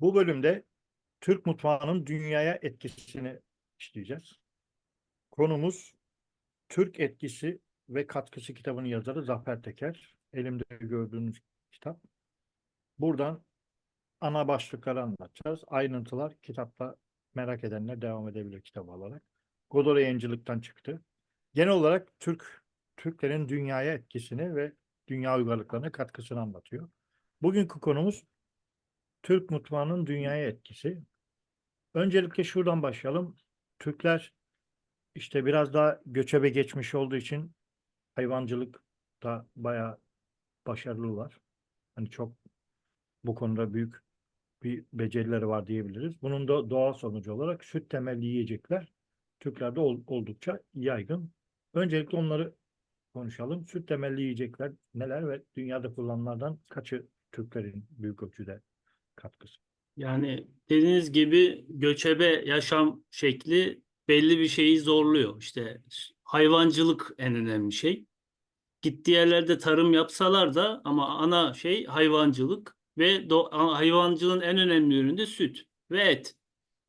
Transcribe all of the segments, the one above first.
Bu bölümde Türk mutfağının dünyaya etkisini işleyeceğiz. Konumuz Türk etkisi ve katkısı kitabının yazarı Zafer Teker. Elimde gördüğünüz kitap. Buradan ana başlıkları anlatacağız. Ayrıntılar kitapta merak edenler devam edebilir kitabı alarak. Godora Yayıncılık'tan çıktı. Genel olarak Türk Türklerin dünyaya etkisini ve dünya uygarlıklarına katkısını anlatıyor. Bugünkü konumuz Türk mutfağının dünyaya etkisi. Öncelikle şuradan başlayalım. Türkler işte biraz daha göçebe geçmiş olduğu için hayvancılıkta bayağı başarılılar. Hani çok bu konuda büyük bir becerileri var diyebiliriz. Bunun da doğal sonucu olarak süt temelli yiyecekler Türklerde ol- oldukça yaygın. Öncelikle onları konuşalım. Süt temelli yiyecekler neler ve dünyada kullanılanlardan kaçı Türklerin büyük ölçüde katkısı? Yani dediğiniz gibi göçebe yaşam şekli belli bir şeyi zorluyor. İşte hayvancılık en önemli şey. Gittiği yerlerde tarım yapsalar da ama ana şey hayvancılık ve hayvancılığın en önemli ürünü de süt ve et.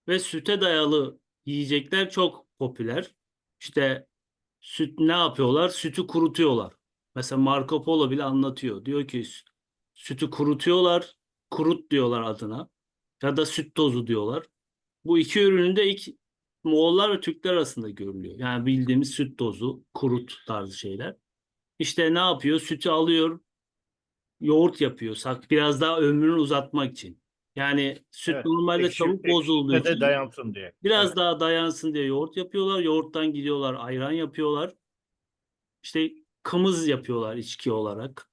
Ve süte dayalı yiyecekler çok popüler. İşte süt ne yapıyorlar? Sütü kurutuyorlar. Mesela Marco Polo bile anlatıyor. Diyor ki sütü kurutuyorlar, kurut diyorlar adına ya da süt tozu diyorlar. Bu iki ürünün de ilk Moğollar ve Türkler arasında görülüyor. Yani bildiğimiz süt tozu, kurut tarzı şeyler. İşte ne yapıyor? Sütü alıyor, yoğurt yapıyor. Sak biraz daha ömrünü uzatmak için. Yani süt Evet, normalde ekşi- çabuk bozulduğu ekşide de dayansın diye. biraz Evet. daha dayansın diye yoğurt yapıyorlar. Yoğurttan gidiyorlar, ayran yapıyorlar. İşte kımız yapıyorlar içki olarak.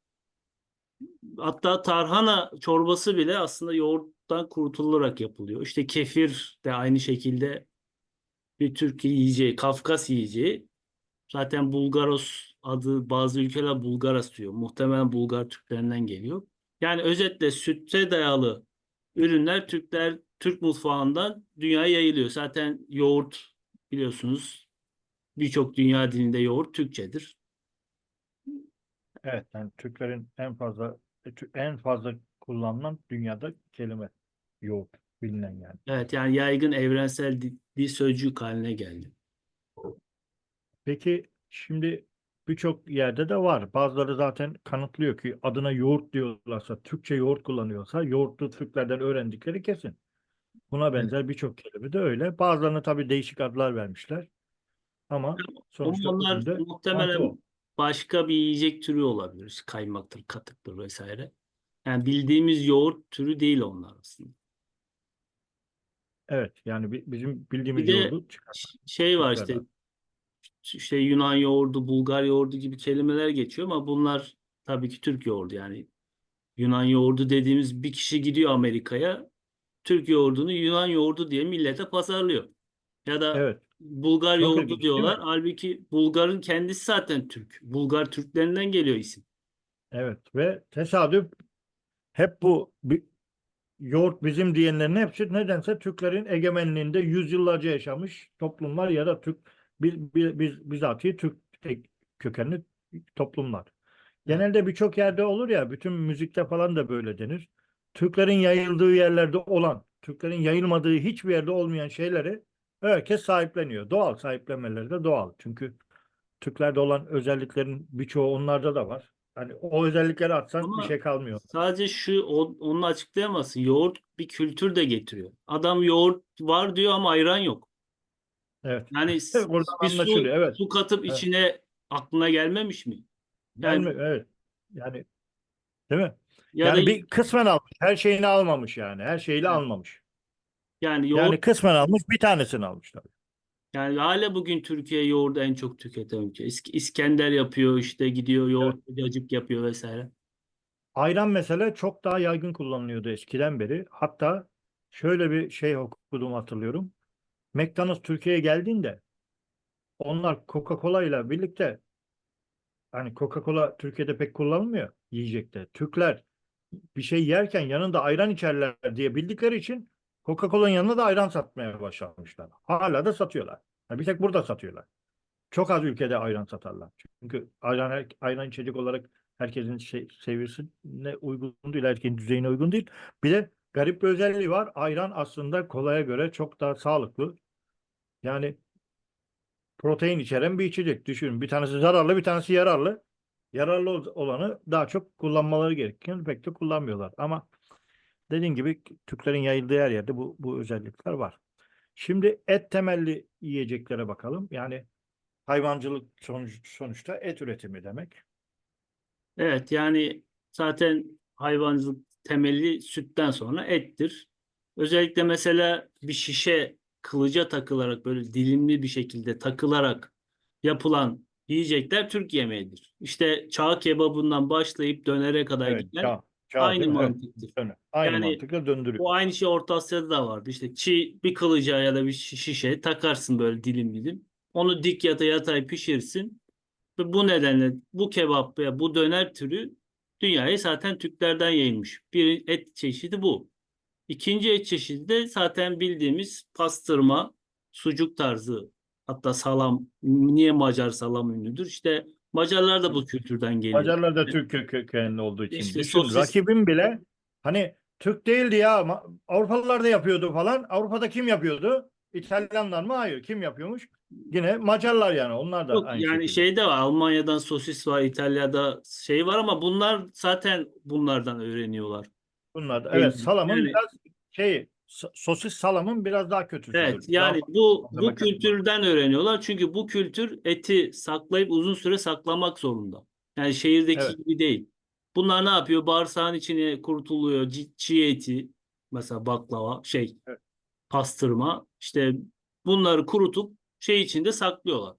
Hatta tarhana çorbası bile aslında yoğurttan kurutularak yapılıyor. İşte kefir de aynı şekilde bir Türk yiyeceği, Kafkas yiyeceği. Zaten Bulgaros adı bazı ülkeler Bulgaras diyor. Muhtemelen Bulgar Türklerinden geliyor. Yani özetle sütte dayalı ürünler Türkler Türk mutfağından dünyaya yayılıyor. Zaten yoğurt biliyorsunuz birçok dünya dilinde yoğurt Türkçedir. Evet, yani Türklerin en fazla en fazla kullanılan dünyada kelime yoğurt bilinen yani. Evet yani yaygın evrensel dil sözcük haline geldi. Peki şimdi birçok yerde de var. Bazıları zaten kanıtlıyor ki adına yoğurt diyorlarsa, Türkçe yoğurt kullanıyorsa yoğurtlu Türklerden öğrendikleri kesin. Buna benzer birçok kelime de öyle. Bazılarına tabii değişik adlar vermişler. Ama sonuçta onlar muhtemelen o. başka bir yiyecek türü olabilir. İşte Kaymaktır, katıktır vesaire. Yani bildiğimiz yoğurt türü değil onlar aslında. Evet, yani bi- bizim bildiğimiz Bir de yoğurdu çıkar. ş- şey var işte işte Yunan yoğurdu, Bulgar yoğurdu gibi kelimeler geçiyor ama bunlar tabii ki Türk yoğurdu yani. Yunan yoğurdu dediğimiz bir kişi gidiyor Amerika'ya Türk yoğurdunu Yunan yoğurdu diye millete pazarlıyor. Ya da Evet, Bulgar ilginç, değil diyorlar. Halbuki Bulgar'ın kendisi zaten Türk. Bulgar Türklerinden geliyor isim. evet ve tesadüf hep bu bi- yoğurt bizim diyenlerin hepsi nedense Türklerin egemenliğinde yüzyıllarca yaşamış toplumlar ya da Türk biz, biz, biz bizatihi Türk kökenli toplumlar. Genelde birçok yerde olur ya bütün müzikte falan da böyle denir. Türklerin yayıldığı yerlerde olan, Türklerin yayılmadığı hiçbir yerde olmayan şeyleri herkes sahipleniyor. Doğal sahiplenmeleri de doğal. Çünkü Türklerde olan özelliklerin birçoğu onlarda da var. Hani o özellikleri atsan Ama bir şey kalmıyor. Sadece şu o- onu açıklayamazsın. Yoğurt bir kültür de getiriyor. Adam yoğurt var diyor ama ayran yok. Evet. Yani s- Buradan bir su, anlaşılıyor. Evet. su katıp Evet. içine aklına gelmemiş mi? Yani- Gelme, evet. Yani değil mi? Ya yani bir kısmen almış. Her şeyini almamış yani. Her şeyiyle Evet. almamış. Yani yoğurt Yani kısmen almış, bir tanesini almış tabii. yani hala bugün Türkiye yoğurdu en çok tüketen ülke. İsk- İskender yapıyor işte gidiyor yoğurt cacık yapıyor vesaire. Ayran mesela çok daha yaygın kullanılıyordu eskiden beri. Hatta şöyle bir şey okudum hatırlıyorum. McDonald's Türkiye'ye geldiğinde onlar Coca-Cola ile birlikte hani Coca-Cola Türkiye'de pek kullanılmıyor yiyecekte. Türkler bir şey yerken yanında ayran içerler diye bildikleri için Coca-Cola'nın yanına da ayran satmaya başlamışlar. Hala da satıyorlar. Ha, bir tek burada satıyorlar. Çok az ülkede ayran satarlar. Çünkü ayran, ayran içecek olarak herkesin şey, seviyesine uygun değil, herkesin düzeyine uygun değil. Bir de garip bir özelliği var. Ayran aslında kolaya göre çok daha sağlıklı. Yani protein içeren bir içecek. Düşünün bir tanesi zararlı bir tanesi yararlı. Yararlı ol- olanı daha çok kullanmaları gerekirken pek de kullanmıyorlar. Ama dediğim gibi Türklerin yayıldığı her yerde bu, bu özellikler var. Şimdi et temelli yiyeceklere bakalım. Yani hayvancılık sonuç, sonuçta et üretimi demek. Evet yani zaten hayvancılık temeli sütten sonra ettir. Özellikle mesela bir şişe kılıca takılarak böyle dilimli bir şekilde takılarak yapılan yiyecekler Türk yemeğidir. İşte çağ kebabından başlayıp dönere kadar Evet, giden çağ, aynı? Evet, mantıktır. dönüyor. Aynı Yani mantıkla döndürüyor. Bu aynı şey Orta Asya'da da vardı. İşte çiğ bir kılıca ya da bir şi- şişe takarsın böyle dilim dilim. Onu dik yata yatay pişirsin. Ve bu nedenle bu kebap veya bu döner türü dünyaya zaten Türklerden yayılmış. Bir et çeşidi bu. İkinci et çeşidi de zaten bildiğimiz pastırma, sucuk tarzı hatta salam. Niye Macar salam ünlüdür? İşte Macarlar da bu kültürden geliyor. Macarlar da Türk kö- kökenli olduğu için. İşte Düşün, sosis- rakibim bile hani Türk değildi ya Ma- Avrupalılar da yapıyordu falan. Avrupa'da kim yapıyordu? İtalyanlar mı? Hayır. Kim yapıyormuş? Yine Macarlar yani. Onlar da Yok, aynı yani şekilde. şeyde var Almanya'dan sosis var İtalya'da şey var ama bunlar zaten bunlardan öğreniyorlar. Bunlar da. Evet salamın Yani- biraz şey sosis salamın biraz daha kötüsüdür. Evet Daha yani fazla bu bu kültürden öğreniyorlar çünkü bu kültür eti saklayıp uzun süre saklamak zorunda. Yani şehirdeki Evet. gibi değil. Bunlar ne yapıyor? Bağırsağın içine kurtuluyor. Çi- Çiğ eti mesela baklava şey Evet. pastırma işte bunları kurutup şey içinde saklıyorlar.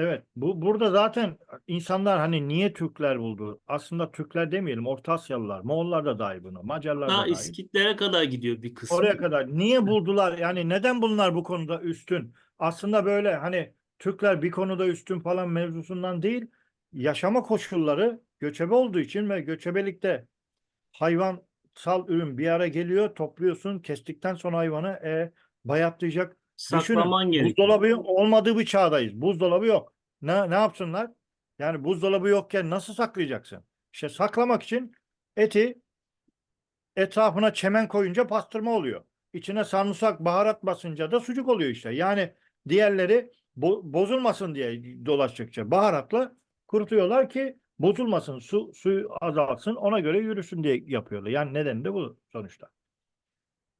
Evet, bu burada zaten insanlar hani niye Türkler buldu? Aslında Türkler demeyelim, Orta Asyalılar, Moğollar da dahil buna, Macarlar da Daha dahil. İskitlere kadar gidiyor bir kısmı. Oraya kadar niye buldular? Yani neden bunlar bu konuda üstün? Aslında böyle hani Türkler bir konuda üstün falan mevzusundan değil, yaşama koşulları göçebe olduğu için ve göçebelikte hayvansal ürün bir ara geliyor, topluyorsun, kestikten sonra hayvanı e, bayatlayacak. Düşünün, Saklaman gerekiyor. buzdolabı olmadığı bir çağdayız. Buzdolabı yok. Ne, ne yapsınlar? Yani buzdolabı yokken nasıl saklayacaksın? İşte saklamak için eti etrafına çemen koyunca pastırma oluyor. İçine sarımsak, baharat basınca da sucuk oluyor işte. Yani diğerleri bo- bozulmasın diye dolaştıkça baharatla kurutuyorlar ki bozulmasın, su suyu azalsın, ona göre yürüsün diye yapıyorlar. Yani nedeni de bu sonuçta.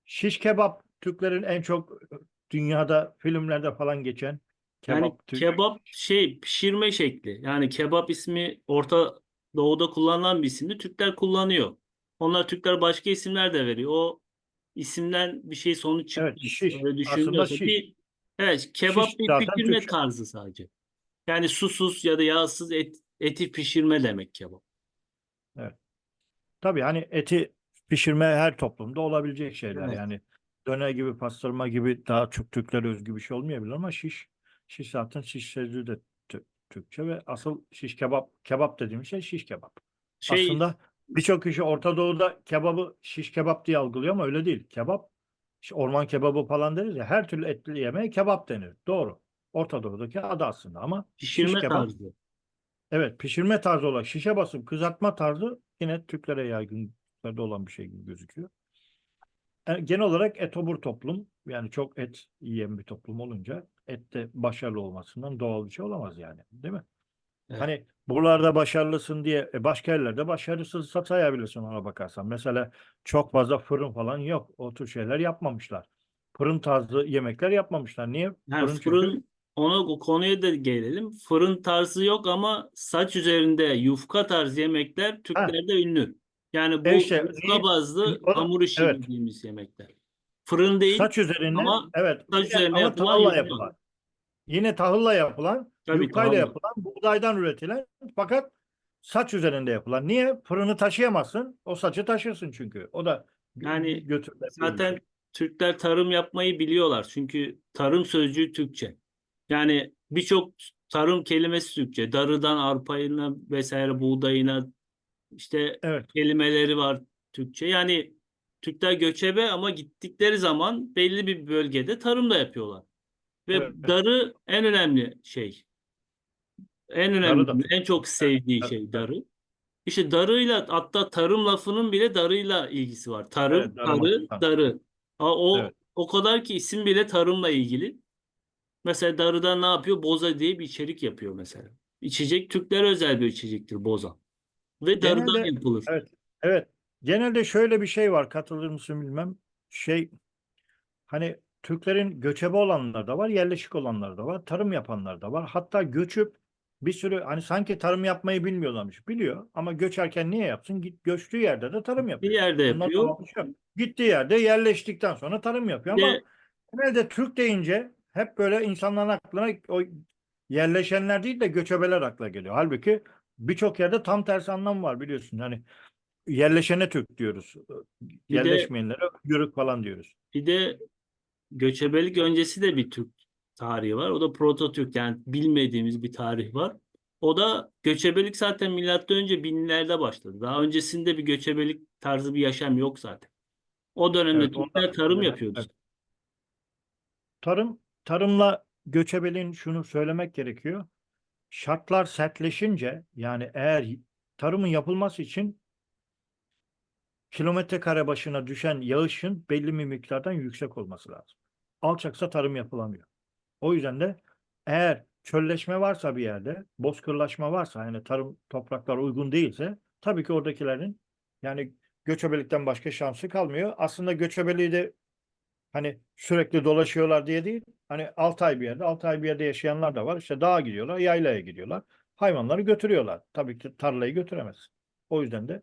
Şiş kebap Türklerin en çok dünyada filmlerde falan geçen kebap Yani Türk- kebap şey pişirme şekli. Yani kebap ismi Orta Doğu'da kullanılan bir isimdi. Türkler kullanıyor. Onlar Türkler başka isimler de veriyor. O isimden bir şey sonuç Evet, çıkmaz. şiş. Öyle Aslında düşünülüyorsa şiş. bir evet kebap Şiş bir zaten pişirme Türkçe. tarzı sadece. Yani susuz ya da yağsız et, eti pişirme demek kebap. Tabii hani eti pişirme her toplumda olabilecek şeyler. Evet. Yani döner gibi, pastırma gibi daha çok Türklere özgü bir şey olmayabilir ama şiş, şiş zaten şiş sözcüğü de Tü- Türkçe ve asıl şiş kebap, kebap dediğimiz şey şiş kebap. Şey Aslında birçok kişi Orta Doğu'da kebabı şiş kebap diye algılıyor ama öyle değil. Kebap, işte orman kebabı falan deriz ya her türlü etli yemeğe kebap denir. Doğru. Orta Doğu'daki adı aslında ama pişirme şiş kebap tarzı. Evet, pişirme tarzı olarak şişe basıp kızartma tarzı yine Türklere yaygın Türklerde olan bir şey gibi gözüküyor. E, genel olarak etobur toplum, yani çok et yiyen bir toplum olunca ette başarılı olmasından doğal bir şey olamaz yani, değil mi? Evet. Hani buralarda başarılısın diye e, başka yerlerde başarısız sayabilirsin ona bakarsan. Mesela çok fazla fırın falan yok. O tür şeyler yapmamışlar. Fırın tarzı yemekler yapmamışlar. Niye? Yani Fırın çünkü fırın ona o konuya da gelelim. Fırın tarzı yok ama saç üzerinde yufka tarzı yemekler Türklerde ünlü. Yani bu E işte, yufka niye- bazlı o hamur işi evet. dediğimiz yemekler. Fırın değil Saç üzerine ama evet saç üzerine ama yapılan tahılla yufka. yapılan. Yine tahılla yapılan, Tabii yufkayla tahılla. yapılan, buğdaydan üretilen fakat saç üzerinde yapılan. Niye? Fırını taşıyamazsın. O saçı taşırsın çünkü. O da Yani götürülen bir Zaten şey. Türkler tarım yapmayı biliyorlar. Çünkü tarım sözcüğü Türkçe. Yani birçok tarım kelimesi Türkçe. Darıdan arpayına vesaire buğdayına işte Evet. kelimeleri var Türkçe. Yani Türkler göçebe ama gittikleri zaman belli bir bölgede tarım da yapıyorlar. Ve Evet. darı en önemli şey. En Darı önemli, da Türk. en çok sevdiği evet, şey darı. İşte darıyla hatta tarım lafının bile darıyla ilgisi var. Tarım, Evet, darı, darı. Ha, o Evet. o kadar ki isim bile tarımla ilgili. Mesela darıdan ne yapıyor? Boza diye bir içerik yapıyor mesela. İçecek Türklere özel bir içecektir boza. Ve darıdan Genelde- yapılır. Evet. Evet. Genelde şöyle bir şey var. Katılır mısın bilmem. Şey hani Türklerin göçebe olanlar da var, yerleşik olanlar da var, tarım yapanlar da var. Hatta göçüp bir sürü hani sanki tarım yapmayı bilmiyorlarmış. Biliyor ama göçerken niye yapsın? Git göçtüğü yerde de tarım Bir yapıyor. yerde Bunlar yapıyor. şey yok. Gittiği yerde yerleştikten sonra tarım yapıyor Bir ama de genelde Türk deyince hep böyle insanların aklına o yerleşenler değil de göçebeler akla geliyor. Halbuki birçok yerde tam tersi anlam var biliyorsun. Hani yerleşene Türk diyoruz. Bir Yerleşmeyenlere Yörük falan diyoruz. Bir de göçebelik öncesi de bir Türk tarihi var. O da Proto-Türk yani bilmediğimiz bir tarih var. O da göçebelik zaten milattan önce binlerde başladı. Daha öncesinde bir göçebelik tarzı bir yaşam yok zaten. O dönemde Evet, ondan Türkler tarım sonra- yapıyordu. evet. Tarım tarımla göçebeliğin şunu söylemek gerekiyor. Şartlar sertleşince yani eğer tarımın yapılması için kilometre kare başına düşen yağışın belli bir miktardan yüksek olması lazım. Alçaksa tarım yapılamıyor. O yüzden de eğer çölleşme varsa bir yerde, bozkırlaşma varsa yani tarım topraklar uygun değilse tabii ki oradakilerin yani göçebelikten başka şansı kalmıyor. Aslında göçebeliği de hani sürekli dolaşıyorlar diye değil. Hani 6 ay bir yerde, 6 ay bir yerde yaşayanlar da var. İşte dağa gidiyorlar, yaylaya gidiyorlar. Hayvanları götürüyorlar. Tabii ki tarlayı götüremez. O yüzden de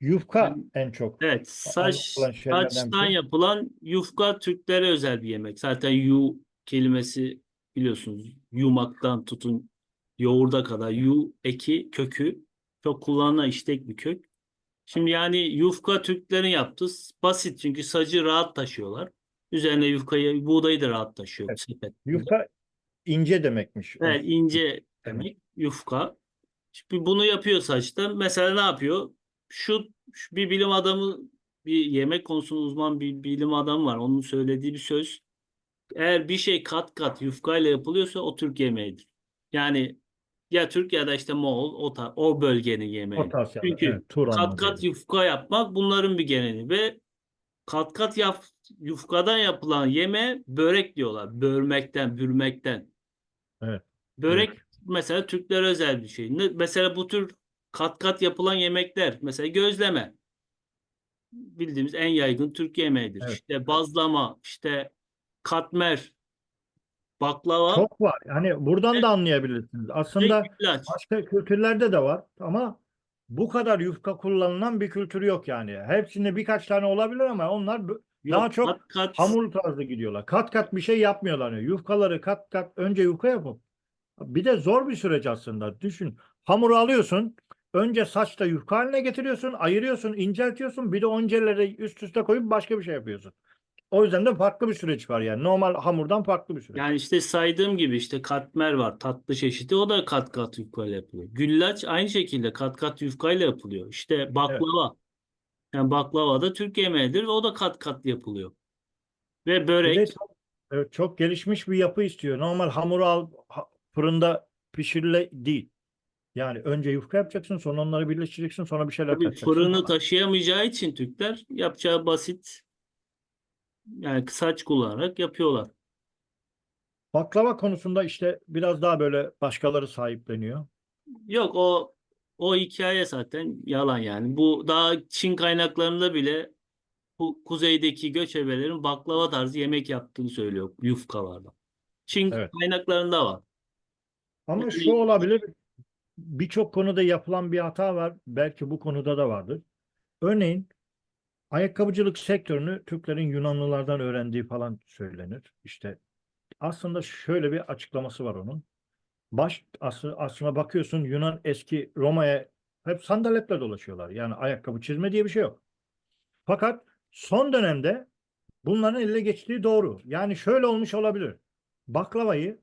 yufka Yani- en çok Evet, saç, saçtan biri. yapılan yufka Türklere özel bir yemek. Zaten yu kelimesi biliyorsunuz yumaktan tutun yoğurda kadar yu eki kökü çok kullanılan işlek bir kök. Şimdi yani yufka Türklerin yaptığı basit çünkü sacı rahat taşıyorlar. Üzerine yufkayı, buğdayı da rahat taşıyor Evet. sepet. Yufka ince demekmiş. Evet, ince demek yufka. Şimdi bunu yapıyor saçta. Mesela ne yapıyor? Şu, şu bir bilim adamı bir yemek konusunda uzman bir bilim adamı var. Onun söylediği bir söz. Eğer bir şey kat kat yufkayla yapılıyorsa o Türk yemeğidir. Yani ya Türk ya da işte Moğol o, ta- o bölgenin yemeği. Orta Asya'da, Çünkü evet, Turanlı kat kat diyelim. yufka yapmak bunların bir geleneği ve kat kat yap, yufkadan yapılan yeme börek diyorlar. Börmekten, bürmekten. Evet. Börek Evet. mesela Türklere özel bir şey. Mesela bu tür kat kat yapılan yemekler. Mesela gözleme. Bildiğimiz en yaygın Türk yemeğidir. Evet. İşte bazlama, işte katmer, baklava Çok var. Hani buradan da anlayabilirsiniz. Aslında başka kültürlerde de var ama bu kadar yufka kullanılan bir kültür yok yani. Hepsinde birkaç tane olabilir ama onlar bu- daha Yok, çok kat kat hamur tarzı gidiyorlar. Kat kat bir şey yapmıyorlar. Yani yufkaları kat kat önce yufka yapıp bir de zor bir süreç aslında. Düşün. Hamuru alıyorsun. Önce saçta yufka haline getiriyorsun. Ayırıyorsun. inceltiyorsun. Bir de onceleri üst üste koyup başka bir şey yapıyorsun. O yüzden de farklı bir süreç var yani. Normal hamurdan farklı bir süreç. Yani işte saydığım gibi işte katmer var. Tatlı çeşidi. O da kat kat yufkayla yapılıyor. Güllaç aynı şekilde kat kat yufkayla yapılıyor. İşte baklava. Yani baklava da Türk yemeğidir ve o da kat kat yapılıyor. Ve börek evet, çok gelişmiş bir yapı istiyor. Normal hamuru al ha- fırında pişirile değil. Yani önce yufka yapacaksın, sonra onları birleştireceksin, sonra bir şeyler tabii katacaksın fırını falan. taşıyamayacağı için Türkler yapacağı basit yani saç kullanarak yapıyorlar. Baklava konusunda işte biraz daha böyle başkaları sahipleniyor. Yok o o hikaye zaten yalan yani. Bu daha Çin kaynaklarında bile bu kuzeydeki göçebelerin baklava tarzı yemek yaptığını söylüyor yufkalardan. Çin Evet. kaynaklarında var. Ama Yani- şu olabilir, birçok konuda yapılan bir hata var. Belki bu konuda da vardır. Örneğin ayakkabıcılık sektörünü Türklerin Yunanlılardan öğrendiği falan söylenir. İşte aslında şöyle bir açıklaması var onun. Baş aslı, aslına bakıyorsun Yunan eski Roma'ya hep sandaletle dolaşıyorlar. Yani ayakkabı çizme diye bir şey yok. Fakat son dönemde bunların eline geçtiği doğru. Yani şöyle olmuş olabilir. Baklavayı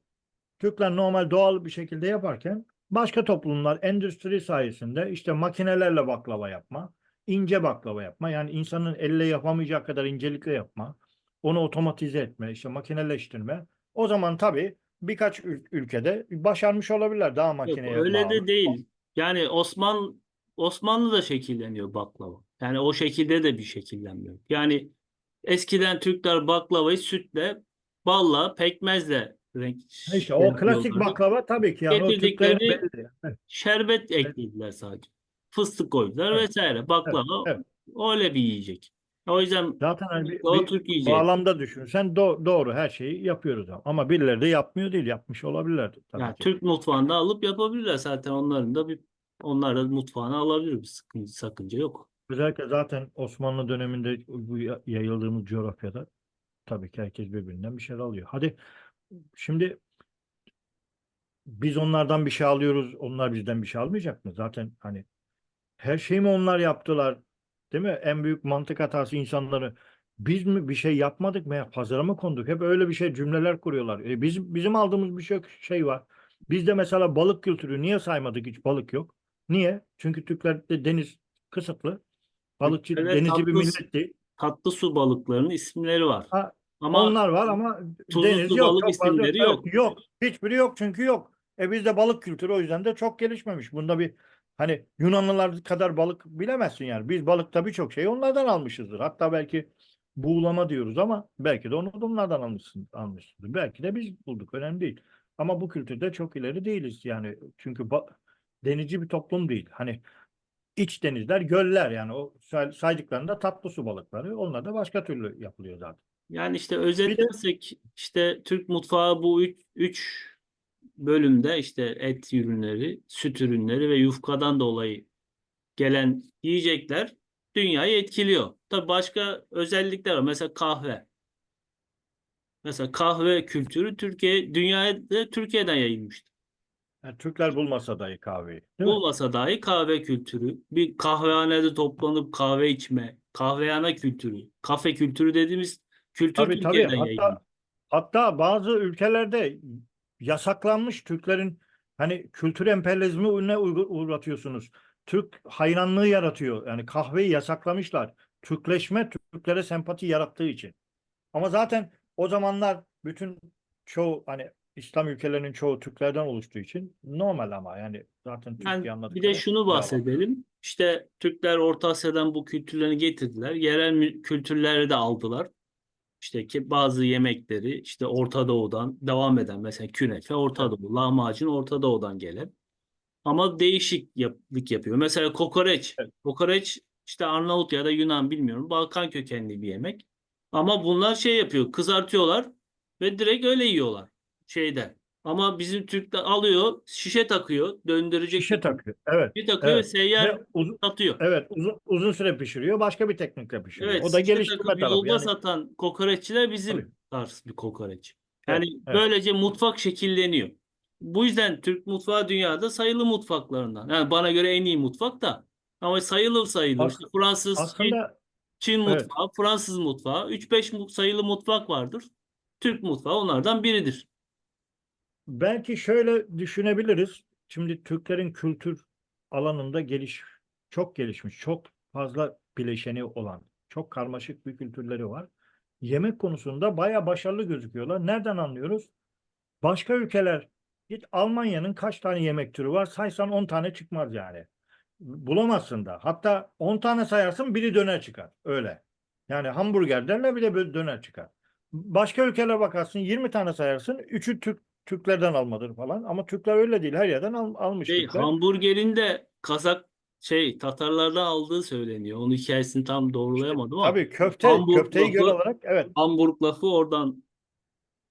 Türkler normal doğal bir şekilde yaparken başka toplumlar endüstri sayesinde işte makinelerle baklava yapma, ince baklava yapma yani insanın elle yapamayacağı kadar incelikle yapma, onu otomatize etme, işte makineleştirme. O zaman tabii birkaç ül- ülkede başarmış olabilirler daha Yok, makineye öyle bağlı. de değil. Yani Osman Osmanlı'da şekilleniyor baklava. Yani o şekilde de bir şekillenmiyor. Yani eskiden Türkler baklavayı sütle, balla, pekmezle renk İşte o klasik yapıyorlardı. baklava tabii ki yani o Türklerin Getirdikleri- belli. Evet, Şerbet eklediler sadece. Fıstık koydular Evet. vesaire. Baklava evet. öyle bir yiyecek. O yüzden Zaten hani baklava bir Türk yiyeceği. bağlamda düşünsen do- doğru her şeyi yapıyoruz ama. birileri de yapmıyor değil yapmış olabilirlerdi tabii Yani ki. Türk mutfağında alıp yapabilirler zaten onların da bir onlar da mutfağına alabilir bir sıkıntı, sakınca yok. Özellikle zaten Osmanlı döneminde bu ya- yayıldığımız coğrafyada tabii ki herkes birbirinden bir şeyler alıyor. Hadi şimdi biz onlardan bir şey alıyoruz, onlar bizden bir şey almayacak mı? Zaten hani her şeyi mi onlar yaptılar? Değil mi? En büyük mantık hatası insanları biz mi bir şey yapmadık mı? Ya Pazara mı konduk? Hep öyle bir şey cümleler kuruyorlar. E biz bizim aldığımız bir şey şey var. Bizde mesela balık kültürü niye saymadık hiç balık yok? Niye? Çünkü Türklerde deniz kısıtlı. Balıkçı Türklerde denizci bir tatlı- millet değil. Tatlı su balıklarının isimleri var. Ha, Ama Onlar var ama tuzlu deniz su yok. balık çok fazla- isimleri evet, yok. Yok. Hiçbiri yok çünkü yok. E bizde balık kültürü o yüzden de çok gelişmemiş. Bunda bir hani Yunanlılar kadar balık bilemezsin yani. Biz balıkta birçok şeyi onlardan almışızdır. Hatta belki buğulama diyoruz ama belki de onu da onlardan almışsın, almışızdır. Belki de biz bulduk. Önemli değil. Ama bu kültürde çok ileri değiliz yani. Çünkü denizci bir toplum değil. Hani iç denizler, göller yani o say- saydıklarında tatlı su balıkları. Onlar da başka türlü yapılıyor zaten. yani işte özetlersek işte Türk mutfağı bu üç, üç bölümde işte et ürünleri, süt ürünleri ve yufkadan dolayı gelen yiyecekler dünyayı etkiliyor. Tabii başka özellikler var. Mesela kahve. Mesela kahve kültürü Türkiye dünyada Türkiye'den yayılmıştı. Yani Türkler bulmasa dahi kahveyi. Değil mi? Olmasa dahi kahve kültürü, bir kahvehanede toplanıp kahve içme, kahvehane kültürü, kafe kültürü dediğimiz kültür Tabii tabii. Türkiye'den Hatta yayılmış. hatta bazı ülkelerde yasaklanmış Türklerin hani kültür emperyalizmi ne uygu- uğratıyorsunuz. Türk hayranlığı yaratıyor. Yani kahveyi yasaklamışlar. Türkleşme Türklere sempati yarattığı için. Ama zaten o zamanlar bütün çoğu hani İslam ülkelerinin çoğu Türklerden oluştuğu için normal ama yani zaten Türkiye Yani bir anladıkları de şunu bahsedelim. İşte Türkler Orta Asya'dan bu kültürlerini getirdiler. Yerel kültürleri de aldılar. İşte ki bazı yemekleri işte Orta Doğu'dan devam eden mesela künefe Orta. Doğu, lahmacun Orta Doğu'dan gelen. Ama değişiklik yapıyor. Mesela kokoreç. Evet. Kokoreç işte Arnavut ya da Yunan bilmiyorum. Balkan kökenli bir yemek. Ama bunlar şey yapıyor. Kızartıyorlar ve direkt öyle yiyorlar şeyde. Ama bizim Türkler alıyor, şişe takıyor, döndürecek Şişe takıyor. Evet. bir takıyor ve Evet. seyyar Ve uzun, satıyor. evet uzun, uzun süre pişiriyor. Başka bir teknikle pişiriyor. Evet, o da şişe geliştirme takıp tarafı. yolda Yani satan kokoreççiler bizim Tabii. tarz bir kokoreç. Yani evet. böylece mutfak şekilleniyor. Bu yüzden Türk mutfağı dünyada sayılı mutfaklarından. Yani bana göre en iyi mutfak da. Ama sayılı sayılır. As- İşte Fransız, Çin, aslında Çin evet. mutfağı, Fransız mutfağı. 3-5 mu- sayılı mutfak vardır. Türk mutfağı onlardan biridir. Belki şöyle düşünebiliriz. Şimdi Türklerin kültür alanında geliş çok gelişmiş, çok fazla bileşeni olan, çok karmaşık bir kültürleri var. Yemek konusunda bayağı başarılı gözüküyorlar. Nereden anlıyoruz? Başka ülkeler, git Almanya'nın kaç tane yemek türü var? Saysan 10 tane çıkmaz yani. Bulamazsın da. Hatta 10 tane sayarsın biri döner çıkar. Öyle. Yani hamburger derler bir de böyle döner çıkar. Başka ülkelere bakarsın 20 tane sayarsın. 3'ü Türk Türklerden almadır falan. Ama Türkler öyle değil. Her yerden al- almış Şey, Türkler. hamburgerin de Kazak şey Tatarlardan aldığı söyleniyor. Onun hikayesini tam doğrulayamadım ama Tabii köfte, Hamburg köfteyi göre lafı- olarak evet. Hamburg lafı oradan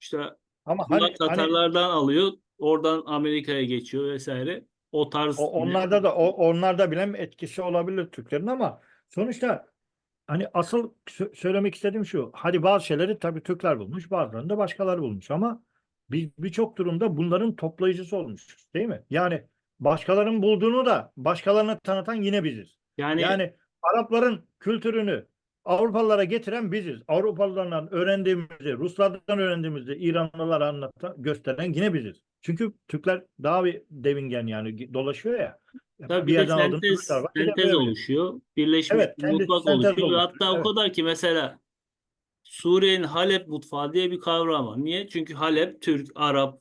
işte Ama hani, hani Tatarlardan alıyor, oradan Amerika'ya geçiyor vesaire. O tarz o, onlarda da o, onlarda bile etkisi olabilir Türklerin ama sonuçta hani asıl sö- söylemek istediğim şu. Hadi bazı şeyleri tabii Türkler bulmuş, bazılarını da başkaları bulmuş ama bir birçok durumda bunların toplayıcısı olmuş, değil mi? Yani başkalarının bulduğunu da başkalarına tanıtan yine biziz. yani Yani Arapların kültürünü Avrupalılara getiren biziz. Avrupalılardan öğrendiğimizi, Ruslardan öğrendiğimizi İranlılara anlatan, gösteren yine biziz. Çünkü Türkler daha bir devingen yani dolaşıyor ya. tabii bir bir de yerden aldığımız sentez, ürünler var. Sentez oluşuyor. Birleşmiş Evet, sentez oluşuyor. Oluşuyor. hatta o Evet. kadar ki mesela Suriye'nin Halep mutfağı diye bir kavram var. Niye? Çünkü Halep, Türk, Arap,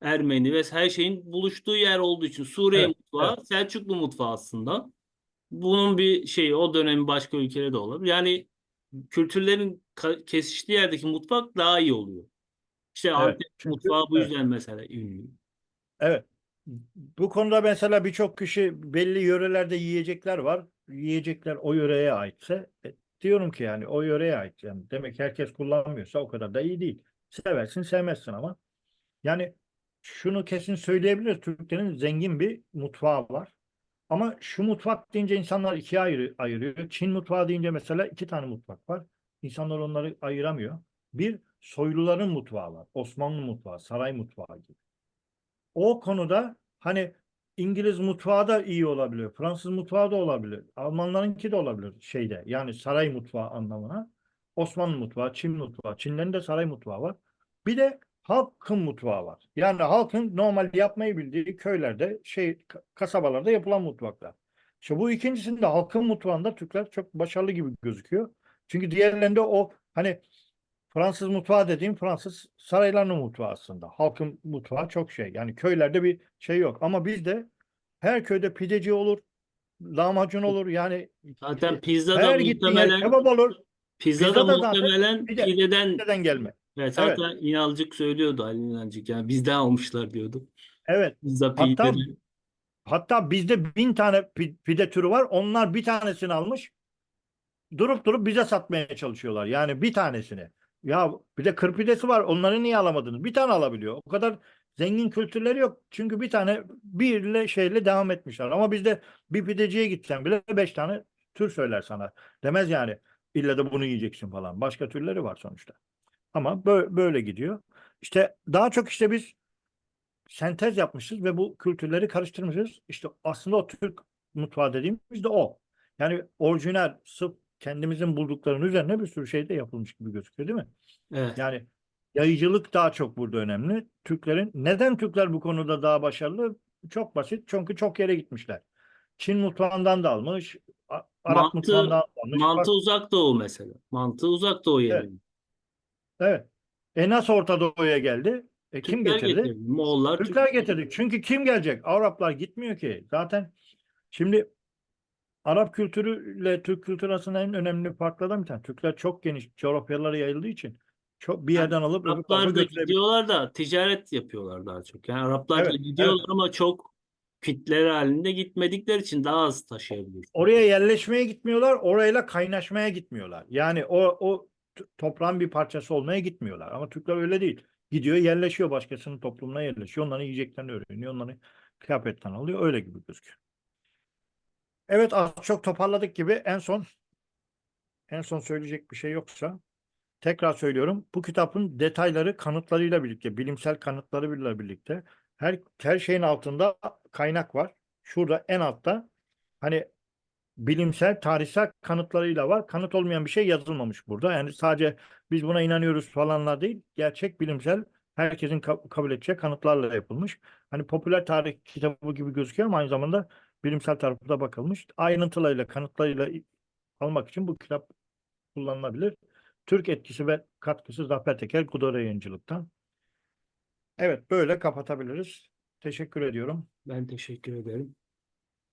Ermeni ve her şeyin buluştuğu yer olduğu için Suriye Evet, mutfağı Selçuklu mutfağı aslında. bunun bir şeyi o dönemin başka ülkeleri de olabilir. Yani kültürlerin kesiştiği yerdeki mutfak daha iyi oluyor. İşte Antep Çünkü- mutfağı bu evet. yüzden mesela ünlü. Evet. Bu konuda mesela birçok kişi belli yörelerde yiyecekler var. Yiyecekler o yöreye aitse e, diyorum ki yani o yöreye ait. Yani demek ki herkes kullanmıyorsa o kadar da iyi değil. Seversin sevmezsin ama yani şunu kesin söyleyebiliriz. Türklerin zengin bir mutfağı var. Ama şu mutfak deyince insanlar ikiye ayrı, ayırıyor. Çin mutfağı deyince mesela iki tane mutfak var. İnsanlar onları ayıramıyor. Bir soyluların mutfağı var. Osmanlı mutfağı, saray mutfağı gibi. O konuda hani İngiliz mutfağı da iyi olabilir. Fransız mutfağı da olabilir. Almanlarınki de olabilir şeyde. Yani saray mutfağı anlamına. Osmanlı mutfağı, Çin mutfağı. Çinlerin de saray mutfağı var. Bir de halkın mutfağı var. Yani halkın normal yapmayı bildiği köylerde, şey ka- kasabalarda yapılan mutfaklar. İşte bu ikincisinde halkın mutfağında Türkler çok başarılı gibi gözüküyor. Çünkü diğerlerinde o hani Fransız mutfağı dediğim Fransız saraylarının mutfağı aslında. Halkın mutfağı çok şey. Yani köylerde bir şey yok. Ama bizde her köyde pideci olur, lahmacun olur. Yani Zaten pizza da her muhtemelen kebap olur. pizza pizza da da muhtemelen pide- pideden Neden gelme? evet, zaten İnalcık söylüyordu Ali İnalcık yani bizden almışlar diyordu. Evet. Pizza Hatta pideden. Hatta bizde bin tane pi- pide türü var. Onlar bir tanesini almış. Durup durup bize satmaya çalışıyorlar. Yani bir tanesini. Ya bir de kır pidesi var. Onları niye alamadınız? Bir tane alabiliyor. O kadar zengin kültürleri yok. Çünkü bir tane birle şeyle devam etmişler. Ama bizde bir pideciye gitsen bile beş tane tür söyler sana. Demez yani illa da bunu yiyeceksin falan. Başka türleri var sonuçta. Ama böyle, böyle gidiyor. İşte daha çok işte biz sentez yapmışız ve bu kültürleri karıştırmışız. İşte aslında o Türk mutfağı dediğimiz de o. Yani orijinal, sırf kendimizin bulduklarının üzerine bir sürü şey de yapılmış gibi gözüküyor değil mi? Evet. Yani yayıcılık daha çok burada önemli. Türklerin neden Türkler bu konuda daha başarılı? Çok basit. Çünkü çok yere gitmişler. Çin mutfağından da almış, Arap Mantı- mutfağından da almış. Mantı Bak- uzak doğu mesela. Mantı uzak doğu yeri. Evet. E nasıl Orta Doğu'ya geldi? E kim Türkler getirdi? getirdi. Moğollar Türkler Türk- getirdi. Çünkü kim gelecek? Araplar gitmiyor ki. Zaten şimdi Arap kültürüyle Türk kültürü arasında en önemli farklardan bir tane. Türkler çok geniş coğrafyalara yayıldığı için çok bir yerden alıp öbür tarafa Araplar da götürebiliyor. gidiyorlar da ticaret yapıyorlar daha çok. Yani Araplar da Evet, gidiyorlar ama çok kütleler halinde gitmedikleri için daha az taşıyabiliyor. Oraya yerleşmeye gitmiyorlar, orayla kaynaşmaya gitmiyorlar. Yani o o t- toprağın bir parçası olmaya gitmiyorlar. Ama Türkler öyle değil. Gidiyor, yerleşiyor başkasının toplumuna yerleşiyor. Onların yiyeceklerini öğreniyor, onları kıyafetten alıyor. Öyle gibi gözüküyor. Evet, az çok toparladık gibi. En son en son söyleyecek bir şey yoksa tekrar söylüyorum. Bu kitabın detayları kanıtlarıyla birlikte, bilimsel kanıtlarıyla birlikte her her şeyin altında kaynak var. Şurada en altta hani bilimsel, tarihsel kanıtlarıyla var. Kanıt olmayan bir şey yazılmamış burada. Yani sadece biz buna inanıyoruz falanlar değil. Gerçek bilimsel herkesin ka- kabul edeceği kanıtlarla yapılmış. Hani popüler tarih kitabı gibi gözüküyor ama aynı zamanda bilimsel tarafı da bakılmış. Ayrıntılarıyla, kanıtlarıyla almak için bu kitap kullanılabilir. Türk etkisi ve katkısı Zafer Teker Kudara Yayıncılık'tan. Evet böyle kapatabiliriz. Teşekkür ediyorum. Ben teşekkür ederim.